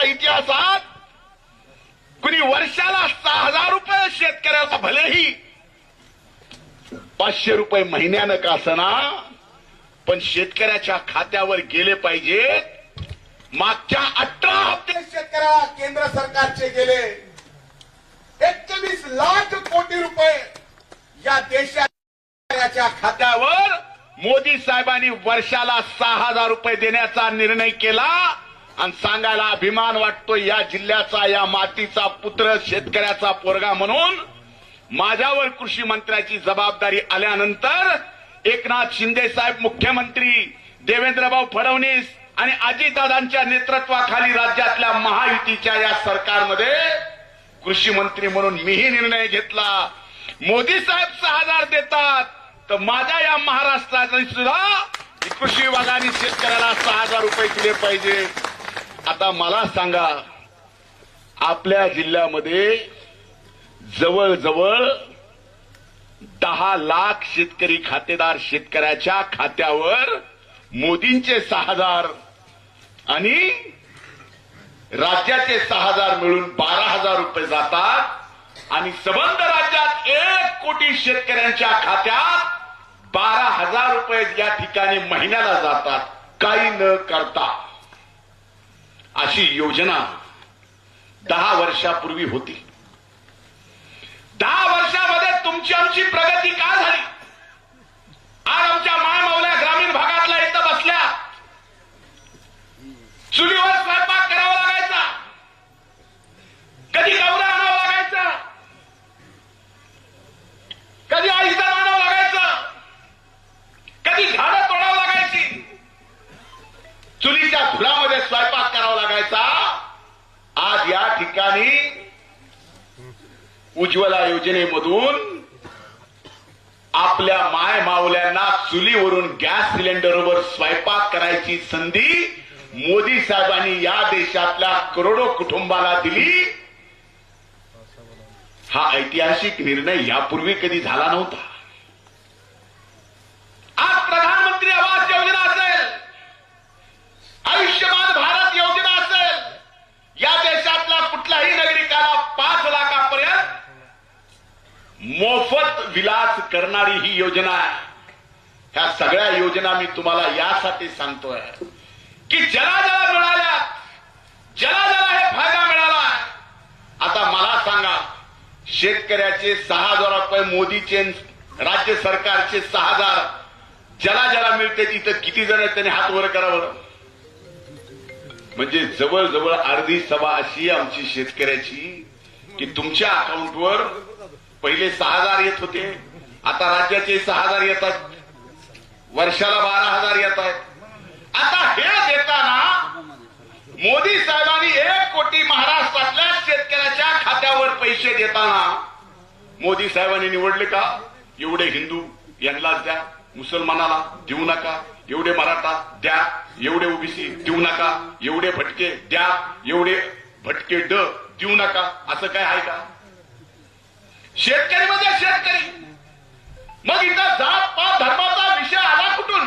देशाच्या इतिहासात कुणी वर्षाला सहा हजार रुपये शेतकऱ्याला भलेही पाचशे रुपये महिन्यानं का असना पण शेतकऱ्याच्या खात्यावर गेले पाहिजेत मागच्या अठरा हप्ते शेतकऱ्याला केंद्र सरकारचे गेले. एकवीस लाख कोटी रुपये या देशाच्या खात्यावर मोदी साहेबांनी वर्षाला सहा हजार रुपये देण्याचा निर्णय केला. आणि सांगायला अभिमान वाटतो या जिल्ह्याचा या मातीचा पुत्र शेतकऱ्याचा पोरगा म्हणून माझ्यावर कृषी मंत्र्याची जबाबदारी आल्यानंतर एकनाथ शिंदे साहेब मुख्यमंत्री देवेंद्रभाऊ फडणवीस आणि अजितदादांच्या नेतृत्वाखाली राज्यातल्या महायुतीच्या या सरकारमध्ये कृषी मंत्री म्हणून मीही निर्णय घेतला. मोदी साहेब सहा हजार देतात तर माझ्या या महाराष्ट्राने सुद्धा कृषी विभागाने शेतकऱ्याला सहा हजार रुपये दिले पाहिजे. आता मला सांगा आपल्या जिल्ह्यामध्ये जवळजवळ दहा लाख शेतकरी खातेदार शेतकऱ्याच्या खात्यावर मोदींचे सहा हजार आणि राज्याचे सहा हजार मिळून बारा हजार रुपये जातात आणि संबंध राज्यात एक कोटी शेतकऱ्यांच्या खात्यात बारा हजार रुपये या ठिकाणी महिन्याला जातात. काही न करता. अशी योजना दहा वर्षापूर्वी होती. दहा वर्षामध्ये तुमची आमची प्रगती का झाली? आज आमच्या मायमावल्या ग्रामीण भागातल्या इथं बसल्या चुलीवर स्वयंपाक करावा लागायचा कधी गवरा आणावं लागायचा कधी आईचं आणावं लागायचं कधी झाडं तोडावं लागायची चुलीच्या धुरामध्ये स्वयंपाक करावा लागायचा आज या ठिकाणी उज्ज्वला योजनेमधून आपल्या माय मावल्यांना चुलीवरून गॅस सिलेंडरवर स्वयंपाक करायची संधी मोदी साहेबांनी या देशातल्या करोडो कुटुंबाला दिली. हा ऐतिहासिक निर्णय यापूर्वी कधी झाला नव्हता. आज प्रधानमंत्री आवास योजना असेल. आयुष्यमान भारत योजना असेल या देशातल्या कुठल्याही नागरिकाला पाच लाखापर्यंत मोफत विलास करणारी ही योजना आहे. ह्या सगळ्या योजना मी तुम्हाला यासाठी सांगतोय. की ज्याला ज्याला मिळाल्या ज्याला ज्याला हे फायदा मिळाला आता मला सांगा शेतकऱ्याचे सहा हजार रुपये मोदीचे राज्य सरकारचे सहा हजार ज्याला ज्याला मिळते तिथं किती जण आहेत त्यांनी हात वर करावं म्हणजे जवळजवळ अर्धी सभा अशी आमची शेतकऱ्याची की तुमच्या अकाउंटवर पहिले सहा हजार येत होते. आता राज्याचे सहा हजार येतात वर्षाला बारा हजार येत आहेत. आता हे देताना मोदी साहेबांनी एक कोटी महाराष्ट्रातल्या शेतकऱ्याच्या खात्यावर पैसे देताना मोदी साहेबांनी निवडले का? एवढे हिंदू यांनाच द्या. मुसलमानाला देऊ नका. एवढे मराठा द्या. एवढे ओबीसी देऊ नका. एवढे भटके द्या. एवढे भटके ड देऊ नका. असं काय आहे का? शेतकरी म्हणजे शेतकरी. मग इथं जात पात धर्माचा विषय आला कुठून?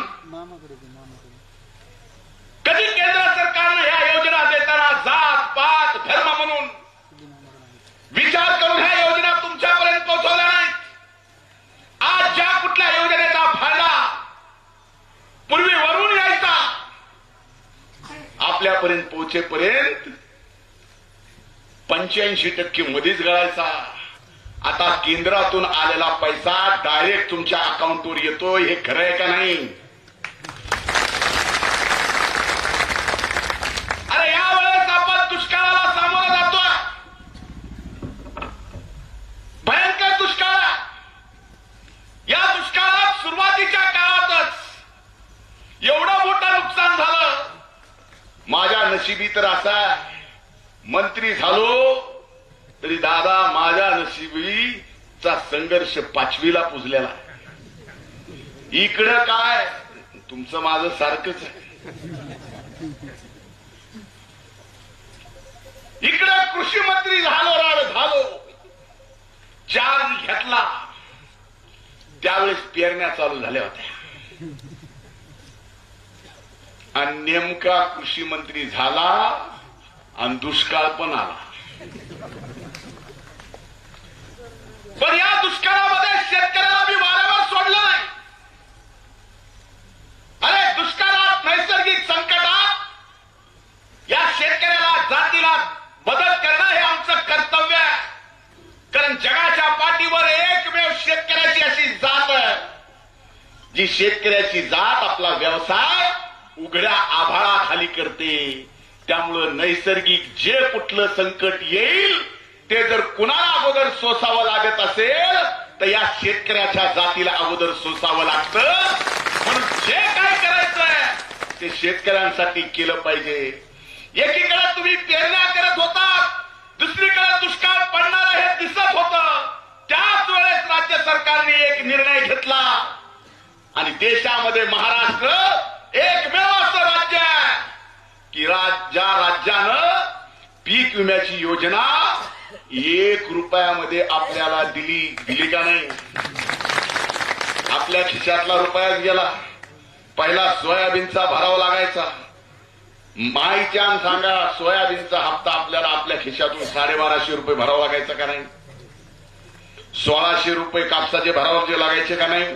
कधी केंद्र सरकारनं ह्या योजना देताना जात पात धर्म म्हणून विचार करून ह्या योजना तुमच्यापर्यंत पोहोचवल्या नाहीत? आज ज्या कुठल्या योजनेचा फायदा पूर्वी वरून यायचा आपल्यापर्यंत पोहोचेपर्यंत पंच्याऐंशी टक्के मध्येच गळायचा. आता केंद्रातून आलेला पैसा डायरेक्ट तुमच्या अकाउंटवर येतोय हे खरं आहे का नाही? अरे यावेळेस आपण दुष्काळाला सामोरा जातो. भयंकर दुष्काळ. या दुष्काळात सुरुवातीच्या काळातच एवढं मोठं नुकसान झालं. माझ्या नशिबी तर असा मंत्री झालो तरी दादा माझ्या नशिबीचा संघर्ष पाचवीला पुजलेला इकडं काय? तुमचं माझं सारखंच आहे. इकडं कृषी मंत्री झालो राड झालो. चार्ज घेतला. त्यावेळेस पेरण्या चालू झाल्या होत्या. आणि नेमका कृषी मंत्री झाला आणि दुष्काळ पण आला. पण या दुष्काळामध्ये शेतकऱ्याला मी वाऱ्यावर सोडलं नाही. अरे दुष्काळात नैसर्गिक संकटात या शेतकऱ्याला जातीला मदत करणं हे आमचं कर्तव्य आहे. कारण जगाच्या पाठीवर एकमेव शेतकऱ्याची अशी जात आहे. जी शेतकऱ्याची जात आपला व्यवसाय उघड्या आभाळाखाली करते. त्यामुळं नैसर्गिक जे कुठलं संकट येईल ते जर कुणाला अगोदर सोसावं लागत असेल तर या शेतकऱ्याच्या जातीला अगोदर सोसावं लागतं. म्हणून जे काय करायचंय ते शेतकऱ्यांसाठी केलं पाहिजे. एकीकडे तुम्ही पेरण्या करत होता दुसरीकडे दुष्काळ पडणार हे दिसत होत. त्याच वेळेस राज्य सरकारने एक निर्णय घेतला. आणि देशामध्ये महाराष्ट्र एकमेव असं राज्य आहे की राज- ज्या राज्यानं पीक विम्याची योजना एक रुपयामध्ये आपल्याला दिली दिली का नाही? आपल्या खिशातला रुपयाच गेला. पहिला सोयाबीनचा भराव लागायचा. माईच्यान सांगा सोयाबीनचा हप्ता आपल्याला आपल्या खिशातून साडेबाराशे रुपये भरावा लागायचा का नाही? सोळाशे रुपये कापसाचे भरावाचे लागायचे का नाही?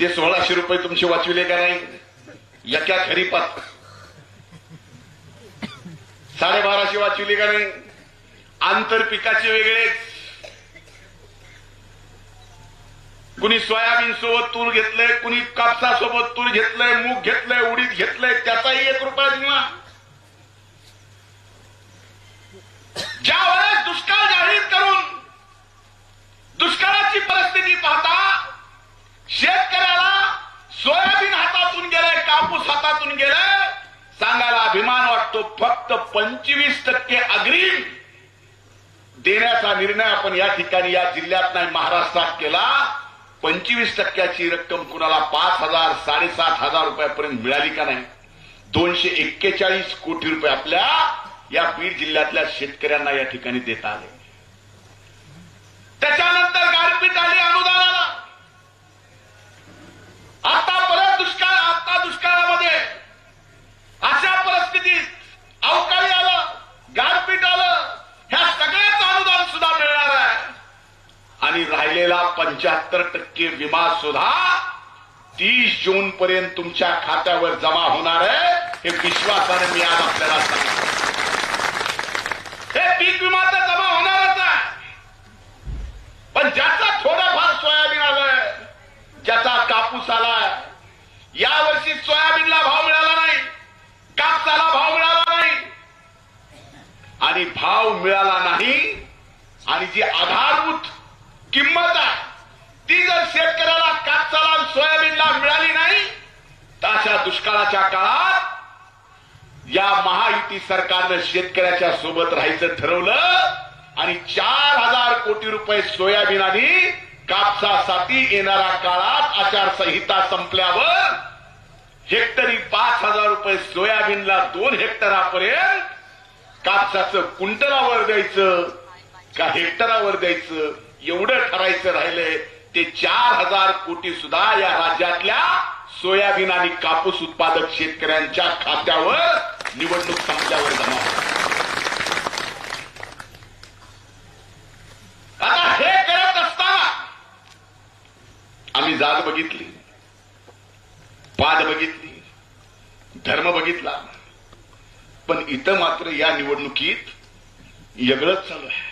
ते सोळाशे रुपये तुमचे वाचविले का नाही? एका खरीपात. साडेबाराशे वाचविले का नाही? आंतर पिकाचे वेगळेच कुणी सोयाबीन सोबत तूर घेतलंय कुणी कापसासोबत तूर घेतलंय मूग घेतलंय उडीद घेतलंय त्याचाही एक रुपया दिला ज्या वेळेस दुष्काळ जाहीर करून दुष्काळाची परिस्थिती पाहता शेतकऱ्याला सोयाबीन हातातून गेलंय कापूस हातातून गेलाय सांगायला अभिमान वाटतो फक्त पंचवीस टक्के अग्रिम देण्याचा निर्णय आपण या ठिकाणी या जिल्ह्यात नाही महाराष्ट्रात केला. पंचवीस टक्क्याची रक्कम कुणाला पाच हजार साडेसात हजार रुपयापर्यंत मिळाली का नाही? दोनशे एक्केचाळीस कोटी रुपये आपल्या या बीड जिल्ह्यातल्या शेतकऱ्यांना या ठिकाणी देता आले. त्याच्यानंतर गारपीट आली अनुदानाला. आता परत दुष्काळ आता दुष्काळामध्ये अशा परिस्थितीत अवकाळी आलं गारपीट आलं ह्या सगळ्याच अनुदान सुद्धा मिळणार आहे आणि राहिलेला पंच्याहत्तर टक्के विमा सुद्धा तीस जून पर्यंत तुमच्या खात्यावर जमा होणार आहे. हे विश्वासाने मी आज आपल्याला सांगितलं हे पीक विमा तर जमा होणारच आहे. पण ज्याचा थोडाफार सोयाबीन आलाय ज्याचा कापूस आलाय यावर्षी सोयाबीनला भाव मिळाला नाही कापसाला भाव मिळाला नाही. आणि भाव मिळाला नाही आणि जी आधारभूत किंमत आहे. ती जर शेतकऱ्याला कापसाला सोयाबीनला मिळाली नाही तर अशा दुष्काळाच्या काळात या महायुती सरकारनं शेतकऱ्याच्या सोबत राहायचं ठरवलं आणि चार हजार कोटी रुपये सोयाबीन आणि कापसासाठी येणाऱ्या काळात आचारसंहिता संपल्यावर हेक्टरी पाच हजार रुपये सोयाबीनला दोन हेक्टरापर्यंत कापसाचं कुंटलावर द्यायचं का हेक्टरावर द्यायचं? एवढं ठरायचं राहिलंय ते चार हजार कोटी सुद्धा या राज्यातल्या सोयाबीन आणि कापूस उत्पादक शेतकऱ्यांच्या खात्यावर निवडणूक संपल्यावर जमा आता हे करत असताना आम्ही जात बघितली पाद बघितली धर्म बघितला पण इथं मात्र या निवडणुकीत वेगळंच चालू आहे.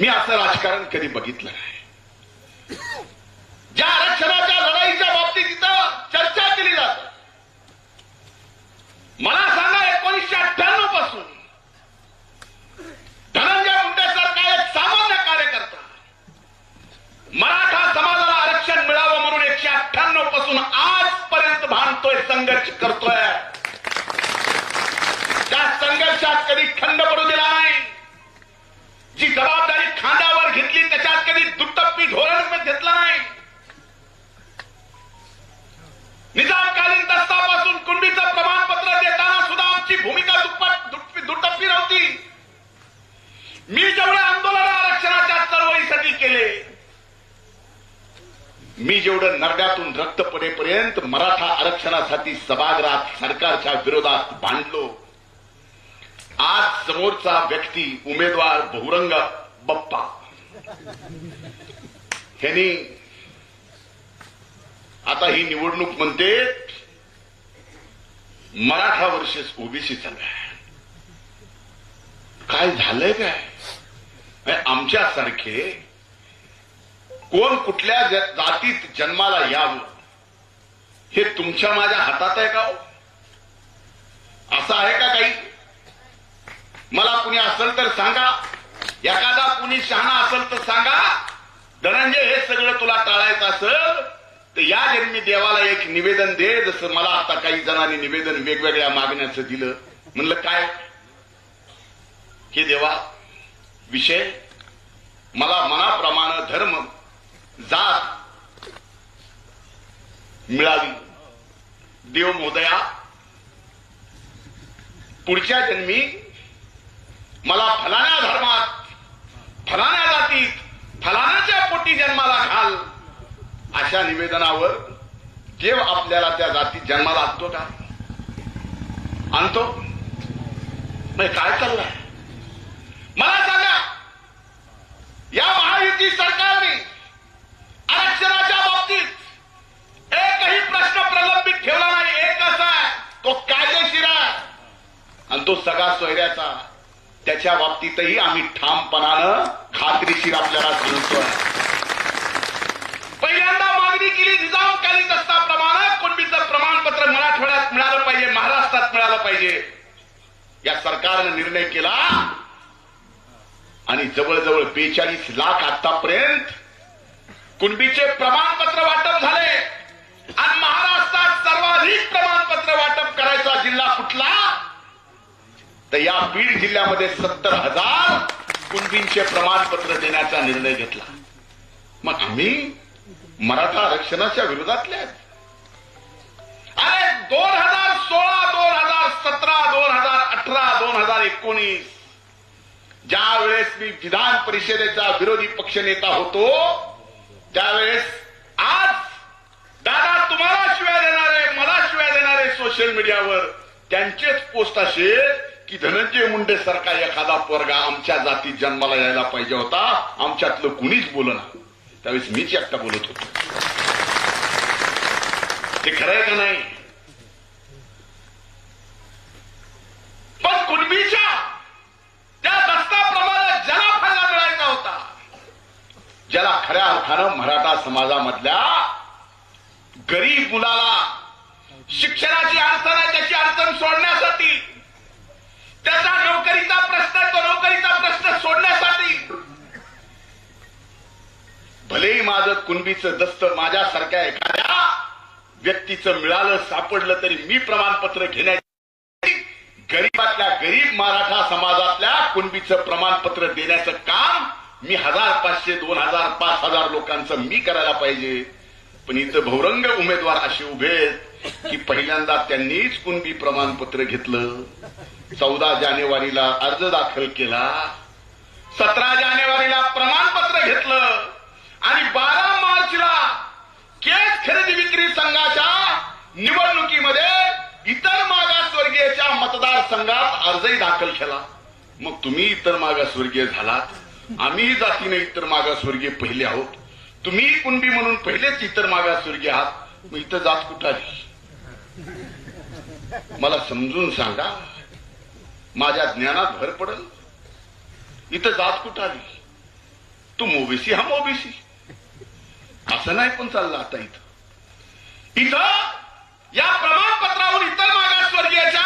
मी असं राजकारण कधी बघितलं नाही. ज्या आरक्षणाच्या लढाईच्या बाबतीत इथं चर्चा केली जात. मला सांगा एकोणीसशे अठ्ठ्याण्णवपासून धनंजय मुंडेसारखा एक सामान्य कार्यकर्ता मराठा समाजाला आरक्षण मिळावं म्हणून एकशे अठ्ठ्याण्णवपासून आजपर्यंत भांडतोय संघर्ष करतोय. त्या संघर्षात कधी खंड पडू दिला नाही. जी दुटप्पी धोरण घेतला नाही. निजामकालीन दस्तापासून कुंडीचं प्रमाणपत्र देताना सुद्धा आमची भूमिका दुप्पट दुटप्पी नव्हती. मी जेवढे आंदोलन आरक्षणाच्या चळवळीसाठी केले मी जेवढं नरड्यातून रक्त पडेपर्यंत मराठा आरक्षणासाठी सभागृहात सरकारच्या विरोधात भांडलो आज समोरचा व्यक्ती उमेदवार बहुरंग बप्पा. ह्यांनी आता ही निवडणूक म्हणते मराठा वर्सेस ओबीसी चालू आहे काय झालंय काय? म्हणजे आमच्यासारखे कोण कुठल्या जातीत जन्माला यावं हे तुमच्या माझ्या हातात आहे का हो? असं आहे का काही? मला कुणी असेल तर सांगा. एखादा कुणी शहाणा असेल तर सांगा. धनंजय हे सगळं तुला टाळायचं असेल तर या जन्मी देवाला एक निवेदन दे जसं मला आता काही जणांनी निवेदन वेगवेगळ्या मागण्याचं दिलं. म्हणलं काय? हे देवा विषय मला मनाप्रमाणे धर्म जात मिळावी. देव मोदया पुढच्या जन्मी मला फलाण्या धर्मात फलाण्या जातीत फलाण्याच्या पोटी जन्माला घाल अशा निवेदनावर देव आपल्याला त्या जाती जन्माला आणतो का? आणतो? नाही काय चाललंय? मला सांगा या महायुती सरकारने आरक्षणाच्या बाबतीत एकही प्रश्न प्रलंबित ठेवला नाही. एक असा आहे तो कायदेशीर आहे. आणि तो सगळा सोयऱ्याचा. त्याच्या बाबतीतही आम्ही ठामपणानं खात्रीशीर आपल्याला सांगतोय पहिल्यांदा मागणी केली निजामकालीन दस्ताप्रमाणे कुणबीचं प्रमाणपत्र मिळालं पाहिजे महाराष्ट्रात मिळालं पाहिजे. या सरकारनं निर्णय केला. आणि जवळजवळ बेचाळीस लाख आतापर्यंत कुणबीचे प्रमाणपत्र वाटप झाले. आणि महाराष्ट्रात सर्वाधिक प्रमाणपत्र वाटप करायचा जिल्हा कुठला? तर या बीड जिल्ह्यामध्ये सत्तर हजार कुणबींचे प्रमाणपत्र देण्याचा निर्णय घेतला. मग आम्ही मराठा आरक्षणाच्या विरोधातले आहेत. दोन हजार सोळा दोन हजार सतरा दोन हजार अठरा दोन हजार एकोणीस ज्या वेळेस मी विधान परिषदेचा विरोधी पक्षनेता होतो त्यावेळेस आज दादा तुम्हाला शिव्या देणारे मला शिव्या देणारे सोशल मीडियावर त्यांचेच पोस्ट असेल की धनंजय मुंडे सारखा एखादा पोरगा आमच्या जातीत जन्माला यायला पाहिजे होता आमच्यातलं कुणीच बोलना त्यावेळेस मीच एकटा बोलत होतो. ते खरं आहे का नाही? पण कुणबीच्या त्या दस्ताप्रमाणे ज्याला फायदा मिळायचा होता ज्याला खऱ्या अर्थानं मराठा समाजामधल्या गरीब मुलाला शिक्षणाची अडचण आहे त्याची अडचण सोडण्यासाठी त्याचा नोकरीचा प्रश्न तो नोकरीचा प्रश्न सोडण्यासाठी. भलेही माझं कुणबीचं दस्त माझ्यासारख्या एखाद्या व्यक्तीचं मिळालं सापडलं तरी मी प्रमाणपत्र घेण्याची गरीबातल्या गरीब मराठा समाजातल्या कुणबीचं प्रमाणपत्र देण्याचं काम मी हजार पाचशे दोन हजार पाच हजार लोकांचं मी करायला पाहिजे. पण इथं बहुरंग उमेदवार असे उभे आहेत की पहिल्यांदा त्यांनीच कुणबी प्रमाणपत्र घेतलं. चौदा जानेवारीला अर्ज दाखल केला. सतरा जानेवारीला प्रमाणपत्र घेतलं. आणि बारा मार्चला केस खरेदी विक्री संघाच्या निवडणुकीमध्ये इतर मागासवर्गीयच्या मतदारसंघात अर्जही दाखल केला. मग तुम्ही इतर मागासवर्गीय झालात. आम्ही जातीने इतर मागासवर्गीय पहिले आहोत. तुम्ही कुणबी म्हणून पहिलेच इतर मागासवर्गीय आहात. मग इथं जात कुठं आली मला समजून सांगा. माझ्या ज्ञानात भर पडल. इथं जात कुठं आली तू ओबीसी हा ओबीसी असं नाही पण चाललं आता इथं. इथं या प्रमाणपत्रावर इतर मागासवर्गीयाच्या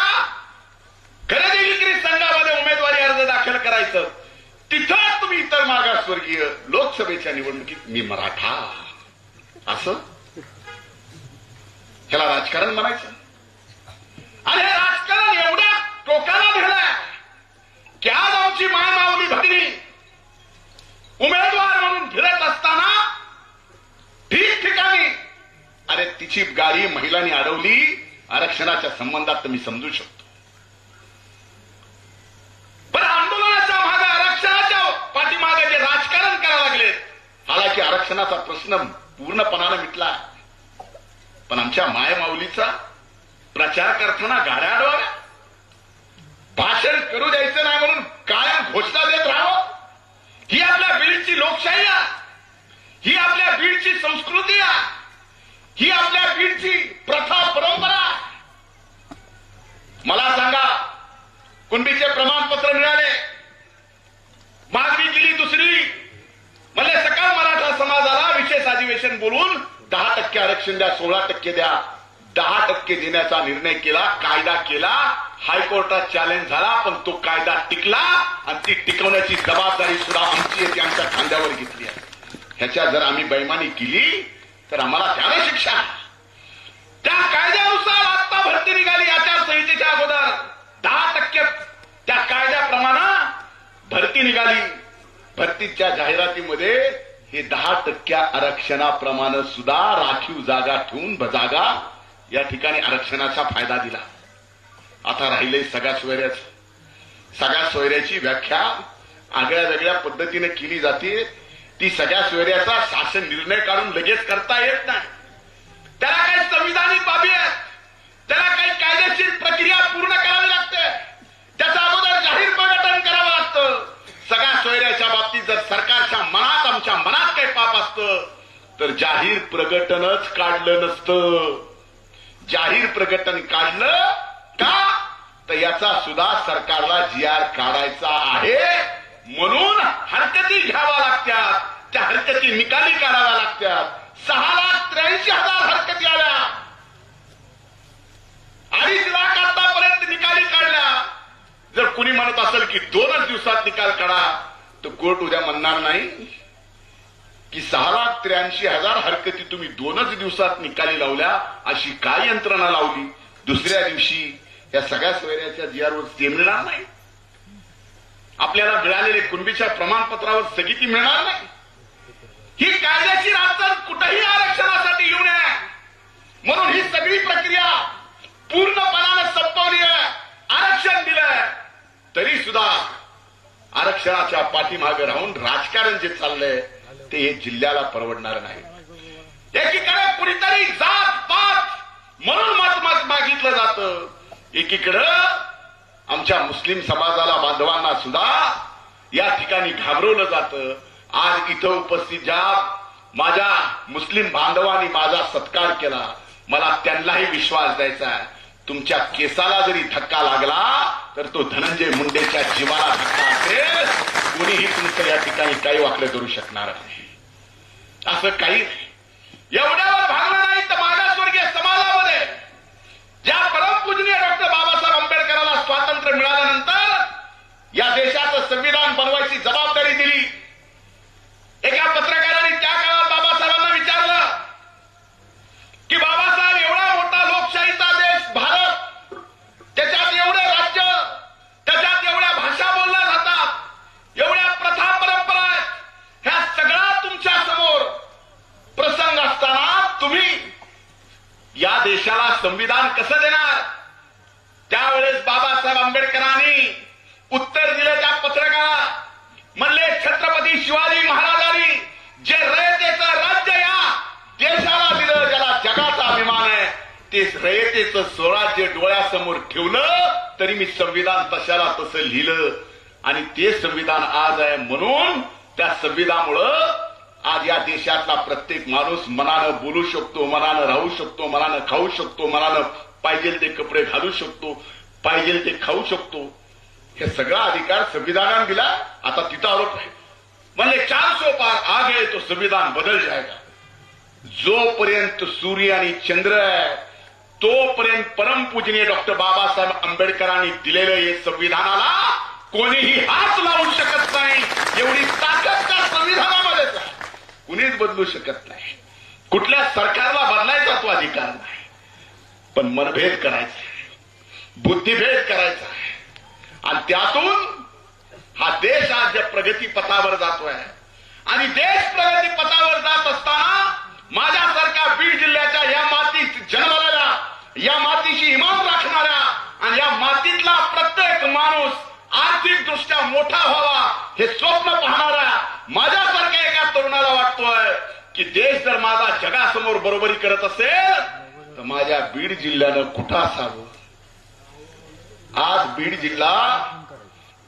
खरेदी विक्री संघामध्ये उमेदवारी अर्ज दाखल करायचं. तिथं तुम्ही इतर मागासवर्गीय लोकसभेच्या निवडणुकीत मी मराठा. असं? ह्याला राजकारण म्हणायचं. आणि हे राजकारण एवढ्या टोकाला नेलंय की आज आमची मायमावली भगिनी उमेदवार म्हणून फिरत असताना ठिकठिकाणी अरे तिची गाडी महिलांनी अडवली आरक्षणाच्या संबंधात तर मी समजू शकतो पण आंदोलनाच्या मागे आरक्षणाच्या पाठीमागे जे राजकारण करायला लागले हालाकी आरक्षणाचा प्रश्न पूर्णपणानं मिटला पण आमच्या मायमाऊलीचा प्रचार करताना गाड्या अडवाव्या. भाषण करू द्यायचं नाही म्हणून कायम घोषणा देत राहावं. ही आपल्या बीडची लोकशाही ही आपल्या बीडची संस्कृती ही आपल्या बीडची प्रथा परंपरा मला सांगा कुणबीचे प्रमाणपत्र मिळाले. मागणी केली दुसरी. म्हणजे सकाळ मराठा समाजाला विशेष अधिवेशन बोलून दहा टक्के आरक्षण द्या सोळा टक्के द्या. दहा टक्के देण्याचा निर्णय केला कायदा केला हायकोर्टात चॅलेंज झाला पण तो कायदा टिकला आणि ती टिकवण्याची जबाबदारी सुद्धा आमची आहे ती आमच्या खांद्यावर घेतली आहे. ह्याच्या जर आम्ही बैमानी केली तर आम्हाला द्यावे शिक्षा त्या कायद्यानुसार आत्ता भरती निघाली आचारसंहितेच्या अगोदर. दहा टक्के त्या कायद्याप्रमाणे भरती निघाली. भरतीच्या जाहिरातीमध्ये हे दहा टक्क्या आरक्षणाप्रमाणे सुद्धा राखीव जागा ठेवून जागा या ठिकाणी आरक्षणाचा फायदा दिला. आता राहिले सगळ्या सोयऱ्याच. सगळ्या सोयऱ्याची व्याख्या आगळ्या वेगळ्या पद्धतीने केली जाते. ती सगळ्या सोयऱ्याचा शासन निर्णय काढून लगेच करता येत नाही. त्याला काही संविधानिक बाबी आहेत. त्याला काही कायदेशीर प्रक्रिया पूर्ण करावी लागते त्याच्या अगोदर जाहीर प्रकटन करावं लागतं सगळ्या सोयऱ्याच्या बाबतीत जर सरकारच्या मनात आमच्या मनात काही पाप असतं तर जाहीर प्रकटनच काढलं नसतं. जाहीर प्रकटन काढलं का? तर याचा सुद्धा सरकारला जी आर काढायचा आहे म्हणून हरकती घ्याव्या लागतात. त्या हरकती निकाली काढाव्या लागतात. सहा लाख त्र्याऐंशी हजार हरकती आल्या. अडीच लाख आतापर्यंत निकाली काढल्या. जर कुणी म्हणत असेल की दोनच दिवसात निकाल काढा तर कोर्ट उद्या म्हणणार नाही. की सहा लाख त्र्याऐंशी हजार हरकती तुम्ही दोनच दिवसात निकाली लावल्या अशी काय यंत्रणा लावली? दुसऱ्या दिवशी या सगळ्या सोयऱ्याच्या जीआरवर ते मिळणार नाही. आपल्याला मिळालेले कुणबीच्या प्रमाणपत्रावर स्थगिती मिळणार नाही. ही कायद्याची अडचण कुठेही आरक्षणासाठी येऊ नये. म्हणून ही सगळी प्रक्रिया पूर्णपणानं संपवली आहे. आरक्षण दिलंय. तरी सुद्धा आरक्षणाच्या पाठीमागे राहून राजकारण जे चाललंय ते जिल्ह्याला परवडणार नाही. एकीकडे कुणीतरी जात पात म्हणून मत मत मागितलं जातं. एकीकडं आमच्या मुस्लिम समाजाला बांधवांना सुद्धा या ठिकाणी घाबरवलं जातं. आज इथं उपस्थित ज्या माझ्या मुस्लिम बांधवांनी माझा सत्कार केला मला त्यांनाही विश्वास द्यायचा आहे. तुमच्या केसाला जरी धक्का लागला तर तो धनंजय मुंडेच्या जीवाला धक्का असेल कोणीही तुमचं या ठिकाणी काही वाकडं करू शकणार नाही. असं काही नाही एवढ्यावर भागलं नाही तर मागासवर्गीय समाजामध्ये ज्या परमपूजनीय डॉक्टर बाबासाहेब आंबेडकरांना स्वातंत्र्य मिळाल्यानंतर या देशाचं संविधान बनवायची जबाबदारी दिली एका पत्रकाराने त्या काळात बाबासाहेबांना विचारलं की बाबासाहेब एवढा मोठा लोकशाहीचा देश भारत त्याच्यात एवढे राज्य त्याच्यात एवढ्या भाषा बोलल्या जातात एवढ्या प्रथा परंपरा आहेत ह्या सगळ्या तुमच्यासमोर प्रसंग असताना तुम्ही या देशाला संविधान कसं देणार त्यावेळेस बाबासाहेब आंबेडकरांनी उत्तर दिलं त्या पत्रकाराला म्हणले छत्रपती शिवाजी महाराजांनी जे रयतेचं राज्य या देशाला दिलं ज्याला जगाचा अभिमान आहे ते रयतेचं स्वराज्य डोळ्यासमोर ठेवलं तरी मी संविधान तशाला तसं लिहिलं आणि ते संविधान आज आहे म्हणून त्या संविधानामुळं आज या देशातला प्रत्येक माणूस मनानं बोलू शकतो मनानं राहू शकतो मनानं खाऊ शकतो मनानं पाहिजे ते कपडे घालू शकतो पाहिजे ते खाऊ शकतो. हे सगळा अधिकार संविधानानं दिला. आता तिथं आरोप आहे. म्हणजे चार सो पार आगे तो संविधान बदल जायगा. जोपर्यंत सूर्य आणि चंद्र आहे तोपर्यंत परमपूजनीय डॉक्टर बाबासाहेब आंबेडकरांनी दिलेलं हे संविधानाला कोणीही हात लावू शकत नाही. एवढी ताकद त्या संविधानामध्येच आहे कुणीच बदलू शकत नाही. कुठल्या सरकारला बदलायचा तो अधिकार नाही. पण मनभेद करायचा आहे. बुद्धिभेद करायचा आहे. आणि त्यातून हा देश आज ज्या प्रगती पथावर जातोय. आणि देश प्रगती पथावर जात असताना माझ्यासारख्या बीड जिल्ह्याच्या या मातीत जन्मलेल्या या मातीशी इमान राखणाऱ्या आणि या मातीतला प्रत्येक माणूस आर्थिक दृष्ट्या मोठा व्हावा हे स्वप्न पाहणारा माझ्यासारख्या एका तरुणाला वाटतोय की देश जर माझा जगासमोर बरोबरी करत असेल तर माझ्या बीड जिल्ह्यानं कुठं असावं? आज बीड जिल्हा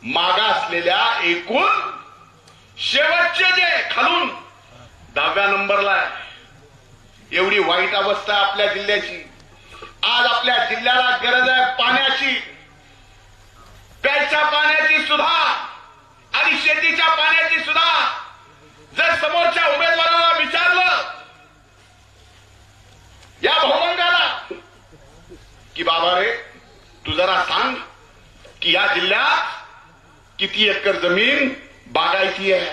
मागासलेल्या एकूण शेवटचे जे खालून दहाव्या नंबरला आहे. एवढी वाईट अवस्था आपल्या जिल्ह्याची. आज आपल्या जिल्ह्याला गरज आहे पाण्याची. प्यायच्या पाण्याची सुद्धा आणि शेतीच्या पाण्याची सुद्धा जर समोरच्या उमेदवाराला विचारलं या भवंगाला की बाबा रे तू जरा सांग की या जिल्ह्यात किती एकर जमीन बागायती आहे?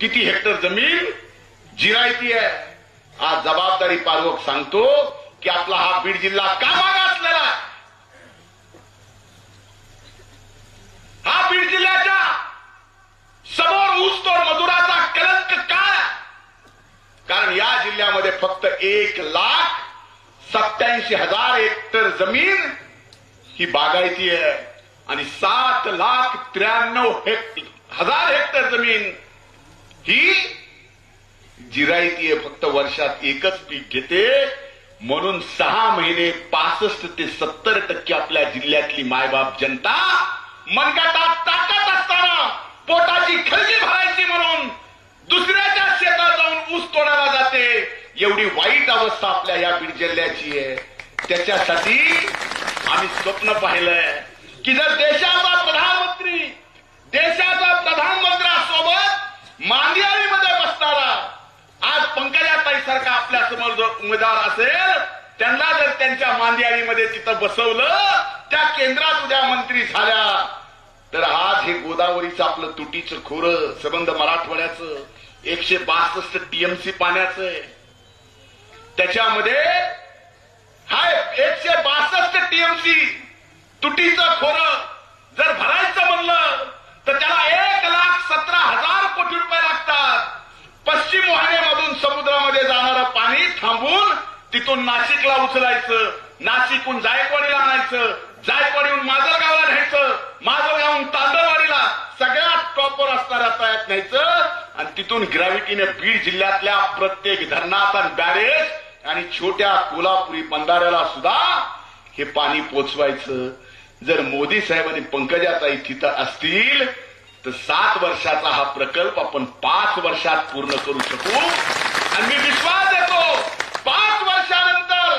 किती हेक्टर जमीन जिरायती आहे? आज जबाबदारी पालवक सांगतो की आपला हा बीड जिल्हा का मागासलेला आहे? हा बीड जिल्ह्याच्या समोर ऊसतोड मजुराचा कलंक काय कारण या जिल्ह्यामध्ये फक्त एक लाख सत्याऐंशी हजार हेक्टर जमीन ही बागायती आहे आणि सात लाख त्र्याण्णव हेक्ट हजार हेक्टर जमीन ही जिरायती आहे. फक्त वर्षात एकच पीक घेते. म्हणून सहा महिने पासष्ट ते सत्तर टक्के आपल्या जिल्ह्यातली मायबाप जनता मनगटात टाकत असताना पोटाची खलजी भरायची म्हणून दुसऱ्याच्या शेतात जाऊन ऊस तोडायला जाते. एवढी वाईट अवस्था आपल्या या बीड जिल्ह्याची आहे. त्याच्यासाठी आम्ही स्वप्न पाहिलंय की जर देशाचा प्रधानमंत्री देशाचा प्रधानमंत्र्यासोबत मांदियाळीमध्ये बसणारा आज पंकजाताई सारखा आपल्यासमोर जर उमेदवार असेल त्यांना जर त्यांच्या मांदियाळीमध्ये तिथं बसवलं त्या केंद्रात उद्या मंत्री झाल्या. तर आज हे गोदावरीचं आपलं तुटीचं खोरं संबंध मराठवाड्याचं एकशे बासष्ट टीएमसी पाण्याचं आहे. त्याच्यामध्ये हाय एकशे बासष्ट टीएमसी तुटीचं खोरं जर भरायचं म्हणलं तर त्याला एक लाख सतरा हजार कोटी रुपये लागतात. पश्चिम वाहिनीमधून समुद्रामध्ये जाणारं पाणी थांबून तिथून नाशिकला उचलायचं. नाशिकहून जायकवाडीला आणायचं. जायकवाडीहून माजलगावला न्यायचं. माजलगावहून तांदळवाडीला सगळ्यात टॉपर असणाऱ्या तयात न्यायचं. आणि तिथून ग्रॅव्हिटीने बीड जिल्ह्यातल्या प्रत्येक धरणात आणि बॅरेज आणि छोट्या कोल्हापुरी बंधाऱ्याला सुद्धा हे पाणी पोचवायचं. जर मोदी साहेबांनी पंकजाताई तिथं असतील तर सात वर्षाचा हा प्रकल्प आपण पाच वर्षात पूर्ण करू शकू. आणि मी विश्वास देतो पाच वर्षानंतर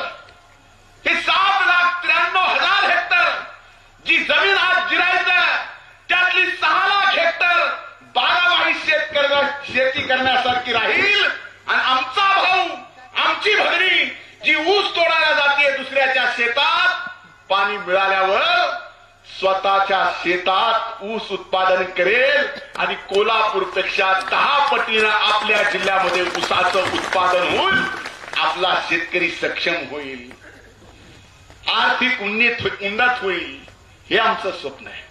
हे सात लाख त्र्याण्णव हजार हेक्टर जी जमीन आज जिरायचं त्यातली सहा लाख हेक्टर बारामाही शेतकऱ्या शेती करण्यासारखी राहील. आणि आमचा भाऊ आमची भगणी जी ऊस तोडायला जाते दुसऱ्याच्या शेतात पाणी मिळाल्यावर स्वतःच्या शेतात ऊस उत्पादन करेल आणि कोल्हापूरपेक्षा दहा पटीनं आपल्या जिल्ह्यामध्ये ऊसाचं उत्पादन होईल. आपला शेतकरी सक्षम होईल. आर्थिक उन्नीत हो-, उन्नत होईल. हे आमचं स्वप्न आहे.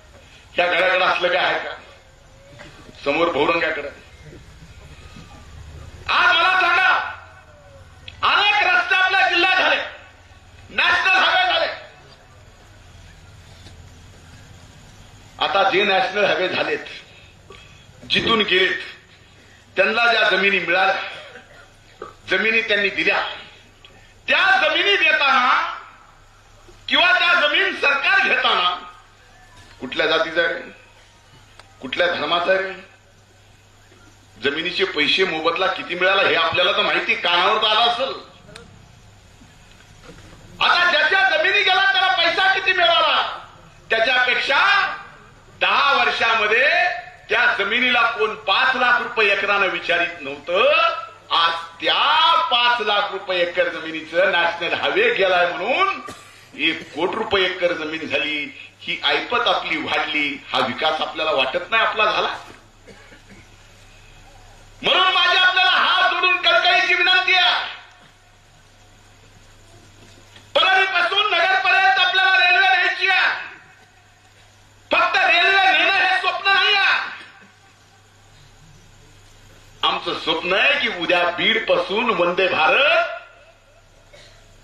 या घराकडे असलं काय आहे का? समोर भौरंगाकडे आज मला सांगा अनेक रस्ते आपल्या जिल्हा झाले. नॅशनल हायवे झाले. आता जे नॅशनल हायवे झालेत जिथून गेलेत त्यांना ज्या जमिनी मिळाल्या जमिनी त्यांनी दिल्या. त्या जमिनी देताना किंवा त्या जमीन सरकार घेताना कुठल्या जातीचा आहे? रे कुठल्या धर्माचा आहे? रे जमिनीचे पैसे मोबदला किती मिळाला हे आपल्याला तर माहिती कानावर तर आला असेल. आता ज्याच्या जमिनी गेला त्याला पैसा किती मिळाला? त्याच्यापेक्षा दहा वर्षामध्ये त्या जमिनीला कोण पाच लाख रुपये एकरानं विचारित नव्हतं. पाच लाख रुपये एकर जमिनीचं नॅशनल हायवे गेलाय म्हणून एक कोट रुपये एकर जमीन झाली ही ऐपत आपली वाढली हा विकास आपल्याला वाटत नाही आपला झाला. म्हणून माझ्या आपल्याला हात जोडून कळकळीची विनंती आहे. आमचं स्वप्न आहे की उद्या बीडपासून वंदे भारत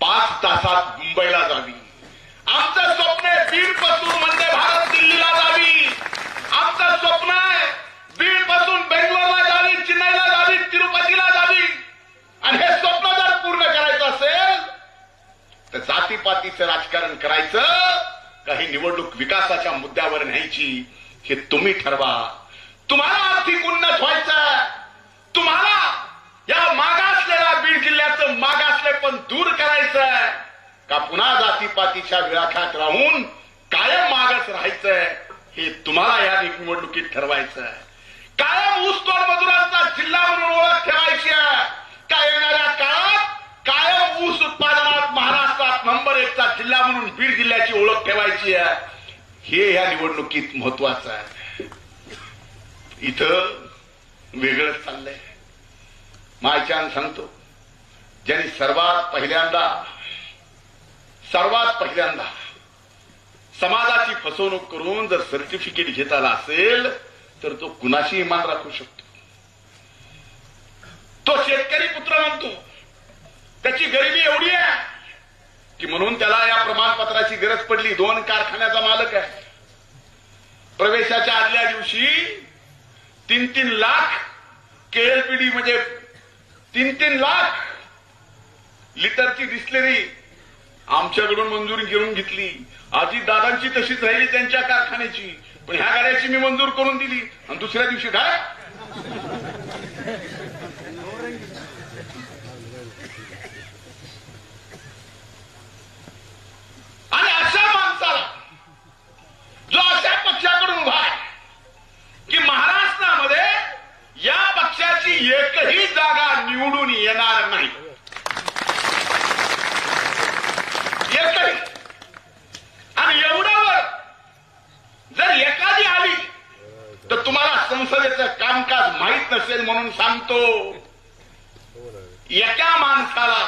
पाच तासात मुंबईला जावी. आमचं स्वप्न आहे बीडपासून वंदे भारत दिल्लीला जावी. आमचं स्वप्न आहे बीडपासून बेंगलोरला जावी चेन्नईला जावी तिरुपतीला जावी. आणि हे स्वप्न जर पूर्ण करायचं असेल तर जातीपातीचं राजकारण करायचं काही निवडणूक विकासाच्या मुद्द्यावर न्यायची हे तुम्ही ठरवा. तुम्हाला आर्थिक उन्नत व्हायचं बीड मागासले पण दूर करायचंय का पुन्हा जातीपातीच्या विळाख्यात राहून कायम मागास राहायचंय हे तुम्हाला या निवडणुकीत ठरवायचं आहे कायम ऊसतोड मजुरांचा जिल्हा म्हणून ओळख ठेवायची आहे. का येणाऱ्या काळात कायम ऊस उत्पादनात महाराष्ट्रात नंबर एकचा जिल्हा म्हणून बीड जिल्ह्याची ओळख ठेवायची आहे. हे या निवडणुकीत महत्वाचं आहे. इथं वेगळंच चाललंय. मायच्यान सांगतो. ज्यांनी सर्वात पहिल्यांदा सर्वात पहिल्यांदा समाजाची फसवणूक करून जर सर्टिफिकेट घेत आला असेल तर तो कुणाशी इमान राखू शकतो. तो शेतकरी पुत्र म्हणतो त्याची गरिबी एवढी आहे की म्हणून त्याला या प्रमाणपत्राची गरज पडली. दोन कारखान्याचा मालक आहे. प्रवेशाच्या आदल्या दिवशी तीन तीन लाख केएलपीडी म्हणजे तीन तीन लाख लिटरची डिस्लेरी आमच्याकडून मंजुरी घेऊन घेतली. आजी दादांची तशीच राहिली त्यांच्या कारखान्याची. पण ह्या गाड्याची मी मंजूर करून दिली. आणि दुसऱ्या दिवशी काय आणि अशा माणसाला जो अशा पक्षाकडून उभा आहे की महाराष्ट्रामध्ये या पक्षाची एकही जागा निवडून येणार नाही एकही आणि एवढ्यावर जर एखादी आली तर तुम्हाला संसदेचं कामकाज माहीत नसेल म्हणून सांगतो एका माणसाला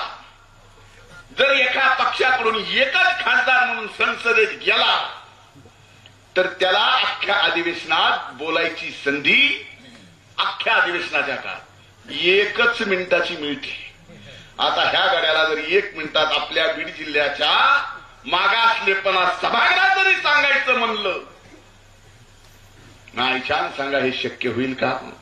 जर एका पक्षाकडून एकच खासदार म्हणून संसदेत गेला तर त्याला अख्ख्या अधिवेशनात बोलायची संधी अख्ख्या अधिवेशनाच्या काळात. एकच मिनिटाची मिळते. आता ह्या गड्याला जर एक मिनिटात आपल्या बीड जिल्ह्याच्या मागासलेपणा सभागृहात जरी सांगायचं म्हणलं नाही छान सांगा हे शक्य होईल का?